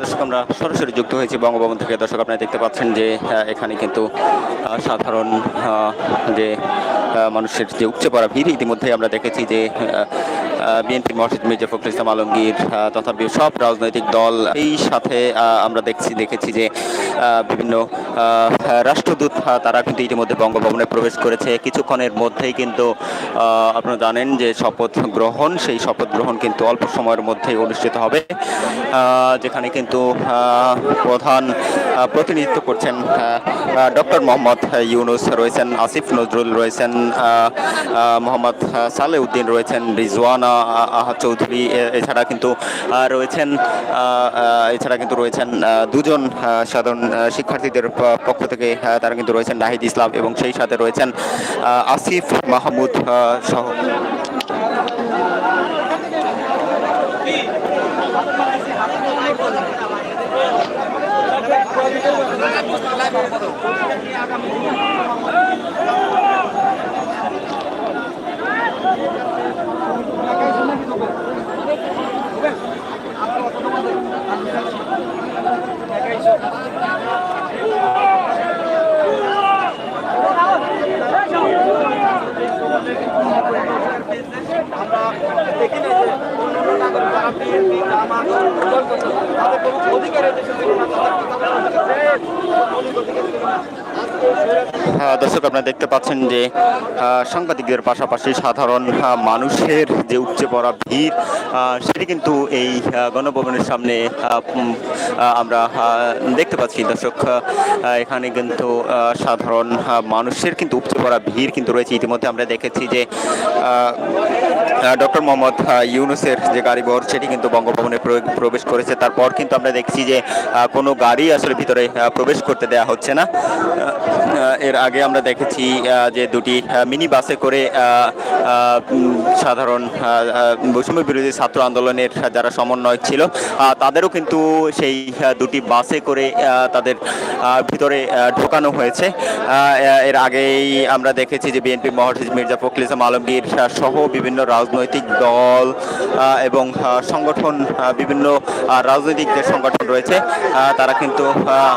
দর্শক, আমরা সরাসরি যুক্ত হয়েছি বঙ্গভবন থেকে। দর্শক, আপনারা দেখতে পাচ্ছেন যে এখানে কিন্তু সাধারণ যে মানুষের যে উপচে পড়া ভিড়, ইতিমধ্যেই আমরা দেখেছি যে বিএনপি, মসজিদ মির্জা ফখরুল ইসলাম আলমগীর তথা সব রাজনৈতিক দল এই সাথে আমরা দেখছি, দেখেছি যে বিভিন্ন রাষ্ট্রদূত তারা কিন্তু ইতিমধ্যে বঙ্গভবনে প্রবেশ করেছে। কিছুক্ষণের মধ্যেই কিন্তু আপনারা জানেন যে শপথ গ্রহণ, সেই শপথ গ্রহণ কিন্তু অল্প সময়ের মধ্যেই অনুষ্ঠিত হবে যেখানে কিন্তু প্রধান প্রতিনিধিত্ব করছেন ডক্টর মোহাম্মদ ইউনুস রয়েছেন, আসিফ নজরুল রয়েছেন মোহাম্মদ সালে উদ্দিন রয়েছেন, রিজওয়ানা আহ, চৌধুরী এছাড়া কিন্তু রয়েছেন এছাড়া কিন্তু রয়েছেন দুজন সাধারণ শিক্ষার্থীদের পক্ষ থেকে তারা কিন্তু রয়েছেন নাহিদ ইসলাম এবং সেই সাথে রয়েছেন আসিফ মাহমুদ সহ। আমরা দেখি না যে অন্যান্য নাগরিক যারা বিএনপি জামাত তাদের কোনো অধিকার দেশে আহ, দর্শক আপনারা দেখতে পাচ্ছেন যে সাংবাদিকদের পাশাপাশি সাধারণ মানুষের যে উপচে পড়া ভিড় সেটি কিন্তু এই গণভবনের সামনে আমরা দেখতে পাচ্ছি। দর্শক এখানে কিন্তু সাধারণ মানুষের কিন্তু উপচে পড়া ভিড় কিন্তু রয়েছে। ইতিমধ্যে আমরা দেখেছি যে ডক্টর মোহাম্মদ ইউনুসের যে গাড়ি বর সেটি কিন্তু বঙ্গভবনে প্র- প্রবেশ করেছে। তারপর কিন্তু আমরা দেখছি যে কোনো গাড়ি আসলে ভিতরে প্রবেশ করতে দেয়া হচ্ছে না। এর আগে আমরা দেখেছি যে দুটি মিনি বাসে করে সাধারণ বৈষম্য বিরোধী ছাত্র আন্দোলনের যারা সমন্বয়ক ছিল তাদেরও কিন্তু সেই দুটি বাসে করে তাদের ভিতরে ঢোকানো হয়েছে। এর আগেই আমরা দেখেছি যে বিএনপি মহাসচিব মির্জা ফখরুল ইসলাম আলমগীর সহ বিভিন্ন রাজনৈতিক দল এবং সংগঠন বিভিন্ন রাজনৈতিক যে সংগঠন রয়েছে তারা কিন্তু আহ,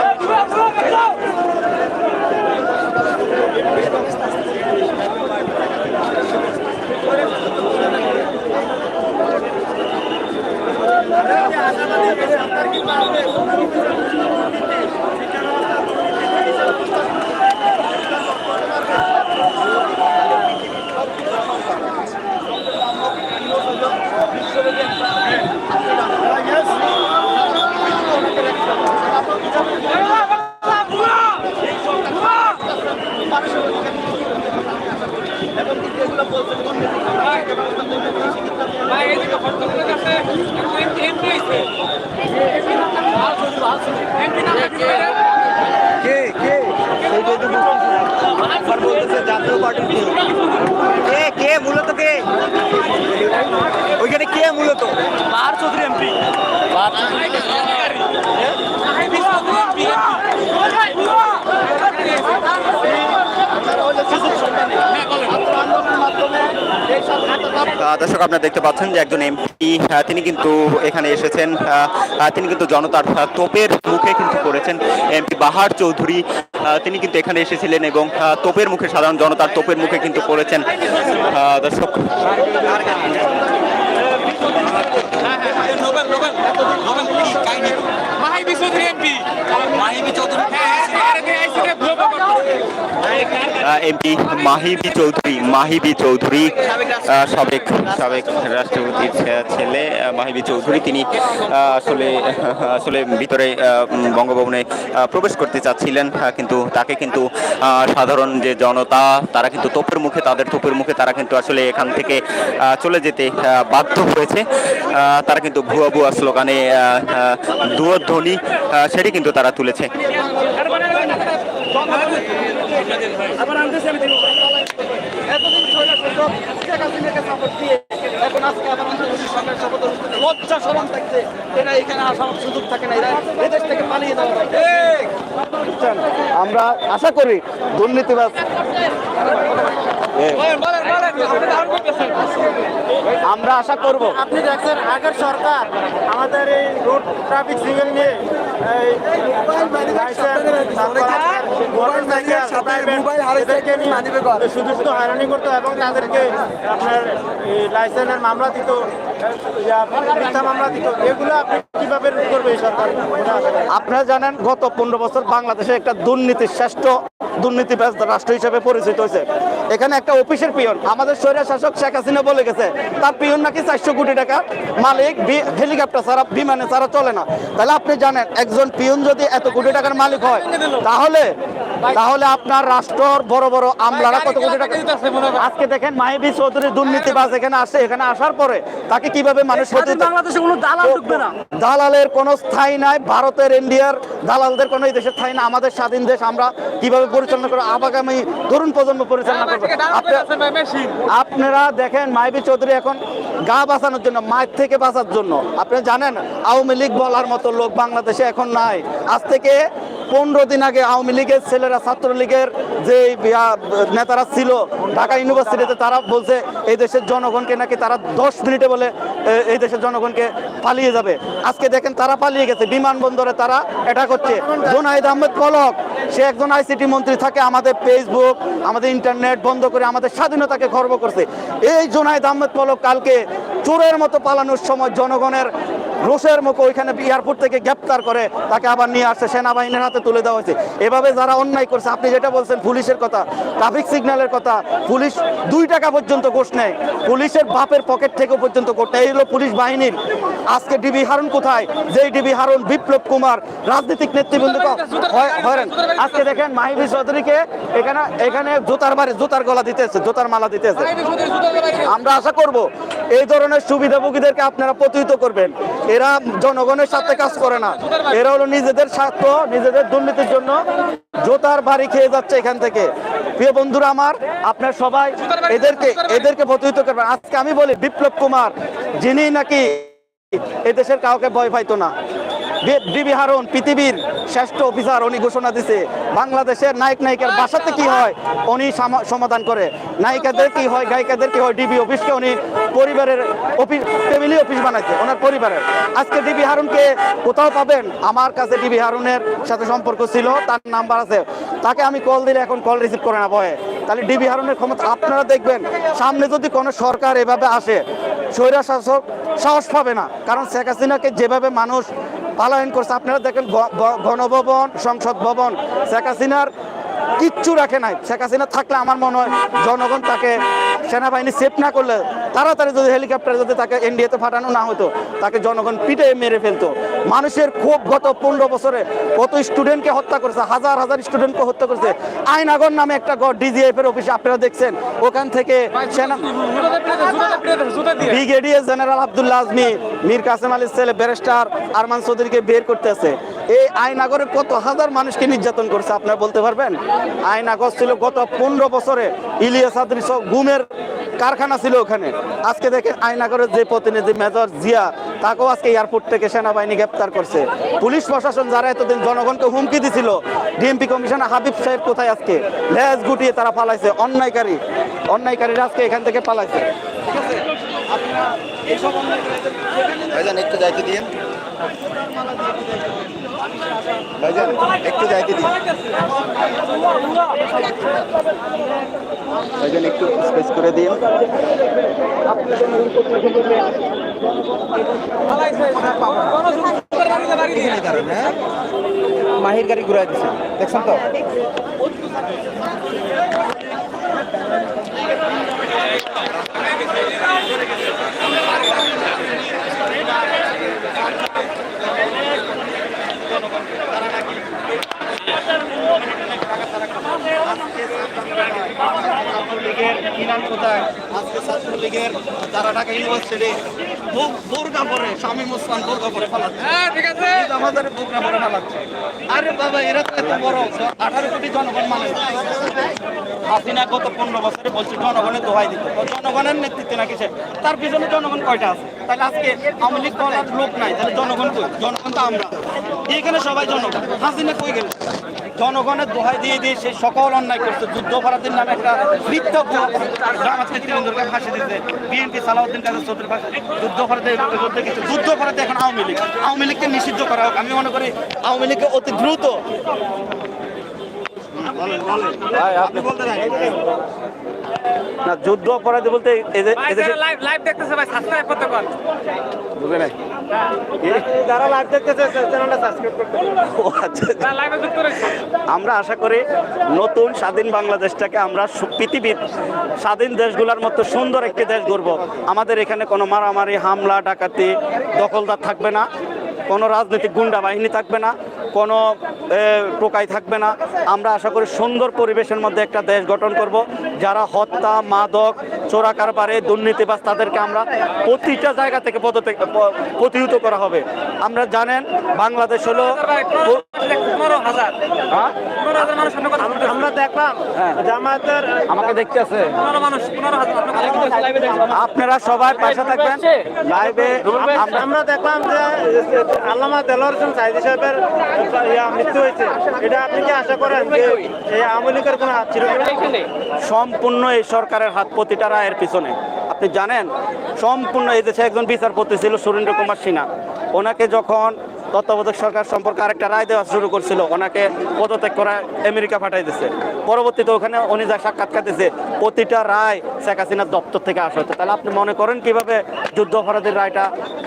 করেছে আহ, তাদের কে কে সেইটাই তো বুঝতেছি না। একবার বলতেছে জাতীয় পার্টির। কে? কে মূলত কে? ওইখানে কে মূলত? পাহাড় চৌধুরী এমপি। আহ, দর্শক আপনারা দেখতে পাচ্ছেন যে একজন এমপি তিনি কিন্তু এখানে এসেছেন। তিনি কিন্তু জনতার তোপের মুখে কিন্তু করেছেন এমপি বাহার চৌধুরী। তিনি কিন্তু এখানে এসেছিলেন এবং তোপের মুখে সাধারণ জনতার তোপের মুখে কিন্তু করেছেন দর্শক। মাহিবি চৌধুরী এমপি। মাহিবি চৌধুরী এমপি মাহিবি চৌধুরী মাহিবি চৌধুরী সাবেক সাবেক রাষ্ট্রপতির ছেলে মাহিবি চৌধুরী। তিনি আসলে আসলে ভিতরে বঙ্গভবনে প্রবেশ করতে চাচ্ছিলেন কিন্তু তাকে কিন্তু সাধারণ যে জনতা, তারা কিন্তু তোপের মুখে, তাদের তোপের মুখে তারা কিন্তু আসলে এখান থেকে চলে যেতে বাধ্য হয়েছে। তারা কিন্তু ভুয়া ভুয়া স্লোগানে দুয়োধ্বনি সেটি কিন্তু তারা তুলেছে। এতদিন সরকার শাসক শেখ হাসিনাকে সাপোর্ট দিয়ে এখন আজকে আবার অন্তর্বর্তী সরকার শপথ অনুষ্ঠানে লজ্জা সরম থাকছে এরা এখানে আসার সুযোগ থাকে না। এরা এদেশ থেকে পালিয়ে দেওয়া আমরা আশা করি দুর্নীতিবাজ আমরা আশা করব। আপনি দেখছেন আগের সরকার আমাদের এই রোড ট্রাফিক সিগন্যাল নিয়ে আপনার জানেন, গত পনেরো বছর বাংলাদেশে একটা দুর্নীতি শ্রেষ্ঠ দুর্নীতিবাজ রাষ্ট্র হিসেবে পরিচিত হয়েছে। এখানে একটা অফিসের পিয়ন, আমাদের স্বৈরা শাসক শেখ হাসিনা বলে গেছে, তার পিয়ন নাকি চারশো কোটি টাকা মালিক হেলিকপ্টার ছাড়া, বিমানে ছাড়া চলে না। তাহলে আপনি জানেন একজন পিয়ন যদি এত কোটি টাকার মালিক হয় তাহলে তাহলে আপনার রাষ্ট্রর বড় বড় আমলারা কত কোটি টাকা আজকে দেখেন মাহিবি চৌধুরী দুর্নীতিবাজ এখানে আসে এখানে আসার পরে তাকে কীভাবে মানুষ বাংলাদেশে কোনো দালাল ঢুকবে না। দালালের কোনো স্থায়ী নাই ভারতের ইন্ডিয়ার দালালদের কোনো এই দেশের স্থায়ী না আমাদের স্বাধীন দেশ আমরা কীভাবে পরিচালনা করব? আগামী তরুণ প্রজন্ম পরিচালনা করব। আপনি- আপনারা দেখেন মাইবি চৌধুরী এখন গা বাঁচানোর জন্য মায়ের থেকে বাঁচার জন্য। আপনি জানেন আওয়ামী লীগ বলার মতো লোক বাংলাদেশে এখন নাই। আজ থেকে পনেরো দিন আগে আওয়ামী লীগের ছেলেরা, ছাত্রলীগের যে নেতারা ছিল ঢাকা ইউনিভার্সিটিতে, তারা বলছে এই দেশের জনগণকে নাকি তারা দশ মিনিটে বলে এই দেশের জনগণকে পালিয়ে যাবে। আজকে দেখেন তারা পালিয়ে গেছে, বিমানবন্দরে তারা এটা করছে। জোনাইদ আহমেদ পলক, সে একজন আইসিটি মন্ত্রী থাকে, আমাদের ফেসবুক আমাদের ইন্টারনেট বন্ধ করে আমাদের স্বাধীনতাকে খর্ব করছে। এই জোনাইদ আহমেদ পলক কালকে চোরের মতো পালানোর সময় জনগণের রোষের মুখে ওইখানে এয়ারপোর্ট থেকে গ্রেপ্তার করে তাকে আবার নিয়ে আসছে, সেনাবাহিনীর হাতে তুলে দেওয়া হয়েছে। এভাবে যারা অন্যায় করছে, আপনি যেটা বলছেন পুলিশের কথা ট্রাফিক সিগন্যালের কথা, পুলিশ দুই টাকা পর্যন্ত ঘোষ নেয়, পুলিশের বাপের পকেট থেকে পর্যন্ত ঘোষ নেয়। এই হলো পুলিশ বাহিনীর। আজকে ডিবি হারুন কোথায়? যেই ডিবি হারুন বিপ্লব কুমার, রাজনৈতিক নেতৃবৃন্দকে হয়- হয়রান। আজকে দেখেন মাহিবি চৌধুরীকে এখানে এখানে জুতার বাড়ি জুতার গলা দিতেছে জোতার মালা দিতেছে আমরা আশা করব, এই ধরনের সুবিধাভোগীদেরকে আপনারা প্রতিহিত করবেন। এরা জনগণের সাথে কাজ করে না। এরা হলো নিজেদের স্বার্থ, নিজেদের দুর্নীতির জন্য জোতার বাড়ি খেয়ে যাচ্ছে এখান থেকে। প্রিয় বন্ধুরা আমার, আপনার সবাই এদেরকে এদেরকে প্রতিহিত করবেন। আজকে আমি বলি বিপ্লব কুমার, যিনি নাকি এদেশের কাউকে ভয় পাইতো না। ডিবি হারুন, পৃথিবীর শ্রেষ্ঠ অফিসার, উনি ঘোষণা দিছে, বাংলাদেশের নায়ক নায়িকার বাসাতে কি হয়? উনি সামা- সমাধান করে। নায়িকাদের কি হয়, গায়িকাদের কি হয়? ডিবি অফিসকে উনি পরিবারের অফিস ফ্যামিলি অফিস বানাইছে, ওনার পরিবারের। আজকে ডিবি হারুনকে কোথাও পাবেন? আমার কাছে ডিবি হারুনের সাথে সম্পর্ক ছিল, তার নাম্বার আছে। তাকে আমি কল দিলে এখন কল রিসিভ করে না, ভয়ে। তাহলে ডিবি হারুনের ক্ষমতা আপনারা দেখবেন। সামনে যদি কোনো সরকার এভাবে আসে স্বৈরা শাসক সাহস পাবে না। কারণ শেখ হাসিনাকে যেভাবে মানুষ পালায়ন করছে, আপনারা দেখেন গণভবন, সংসদ ভবন, শেখ হাসিনার কিচ্ছু রাখে নাই। শেখ হাসিনা থাকলে আমার মনে হয় জনগণ তাকে সেনাবাহিনী সেফ না করলে তাড়াতাড়ি যদি হেলিকপ্টার যদি তাকে এনডিএতে ফাটানো না হতো, তাকে জনগণ পিটে মেরে ফেলতো। মানুষের খুব গত পনেরো বছরে কত স্টুডেন্টকে হত্যা করেছে, হাজার হাজার স্টুডেন্টকে হত্যা করেছে। আইনাগর নামে একটা ডিজিএফ এর অফিসে আপনারা দেখছেন। ওখান থেকে ব্রিগেডিয়ার জেনারেল আব্দুল্লাহ আজমি, মীর কাসেম আলীর ছেলে ব্যারিস্টার আরমান চৌধুরীকে বের করতেছে এই আইনাগরে কত হাজার মানুষকে নির্যাতন করছে, আপনারা বলতে পারবেন? আইনাগর ছিল গত পনেরো বছরে, ইলিয়াস আদরি গুমের কারখানা ছিল ওখানে। আজকে দেখেন আইনাগরের যে প্রতিনিধি মেজর জিয়া, তাকেও আজকে এয়ারপোর্ট থেকে সেনাবাহিনী গ্রেপ্তার করছে। পুলিশ প্রশাসন যারা এতদিন জনগণকে হুমকি দিছিল, ডিএমপি কমিশনার হাবিব সাহেব কোথায় আজকে? লেজ গুটিয়ে তারা পালাইছে অন্যায়কারী। অন্যায়কারীরা আজকে এখান থেকে পালাইছে। আপনারা এইসব একটু যাইতে দিন ভাইজান, একটু যাইতে দিন। ভাইজান, একটু স্পেস করে দিন। মাহির গাড়ি ঘুরাই দিছে। দেখছেন তো? ইনাম কোথায়? আজকে ছাত্রলীগের যারা ঢাকা ইউনিভার্সিটি বোরকা পরে স্বামী মুসলান বোরকা পরে ফেলাচ্ছে হ্যাঁ আমাদের বোরকা পরে ফেলাচ্ছে আরে বাবা এরা তো এত বড়। আঠারো কোটি জনগণ মানে। হাসিনা গত পনেরো বছরে বলছে জনগণের দোহাই দিতে। জনগণের নেতৃত্বে নাকি সে? তার পিছনে জনগণ কয়টা আছে? তাহলে আজকে আওয়ামী লীগ লোক নাই। তাহলে জনগণ কই? জনগণ তো আমরা। এখানে সবাই জনগণ। হাসিনা কই গেল? জনগণের দোহাই দিয়ে দিয়ে সে সকল অন্যায় করছে। যুদ্ধ অপরাধের নামে একটা বৃত্ত আমাদের নেতৃবৃন্দকে ফাঁসি দিতে বিএনপি সালাউদ্দিন কাদের চৌধুরী ফাঁসি যুদ্ধ অপরাধে কিছু যুদ্ধ অপরাধে এখন আওয়ামী লীগ। আওয়ামী লীগকে নিষিদ্ধ করা হোক। আমি মনে করি আওয়ামী লীগকে অতি দ্রুত না যুদ্ধ অপরাধী বলতে এদের এদেশে লাইভ লাইভ দেখতেছে ভাই সাবস্ক্রাইব করতে পার। বুঝে নাই। যারা লাইভ দেখতেছে চ্যানেলটা সাবস্ক্রাইব করতে ও আচ্ছা। আমরা আশা করি নতুন স্বাধীন বাংলাদেশটাকে আমরা পৃথিবীর স্বাধীন দেশগুলোর মতো সুন্দর একটি দেশ গড়ব। আমাদের এখানে কোনো মারামারি হামলা ডাকাতি দখলদার থাকবে না। কোনো রাজনৈতিক গুন্ডা বাহিনী থাকবে না। কোনো টোকাই থাকবে না। আমরা আশা করি সুন্দর পরিবেশের মধ্যে একটা দেশ গঠন করব। যারা হত্যা, মাদক, চোরা কারবারে দুর্নীতিবাজ, তাদেরকে আমরা প্রতিটা জায়গা থেকে পদত্যাগ প্রতিহত করা হবে। আমরা জানেন, বাংলাদেশ হলো হ্যাঁ? আমরা দেখলাম আমাকে দেখতে আছে। হাজার আপনার সবাই পাশে থাকবেন। লাইভে আমরা দেখলাম যে আল্লামা দেলোয়ার হোসেন সাইদি সাহেবের মৃত্যু হয়েছে। এটা আপনি কি আশা করেন যে এই আওয়ামী লীগের কোনো হাত ছিল সম্পূর্ণ এই সরকারের হাত প্রতিটা রায়ের পিছনে। আপনি জানেন সম্পূর্ণ এই দেশে একজন বিচারপতি ছিল সুরেন্দ্র কুমার সিনহা। ওনাকে যখন তত্ত্বাবধায়ক সরকার সম্পর্কে আরেকটা রায় দেওয়া শুরু করছিল। ওনাকে পদত্যাগ করা আমেরিকা পাঠাই দিছে। পরবর্তীতে ওখানে উনি যা সাক্ষাৎকার দিছে প্রতিটা রায় শেখ হাসিনার দপ্তর থেকে আসা হতো তাহলে আপনি মনে করেন কীভাবে যুদ্ধ অপরাধীর রায়টা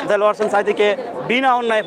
দেলোয়ার হোসেন সাইদিকে বিনা অন্যায়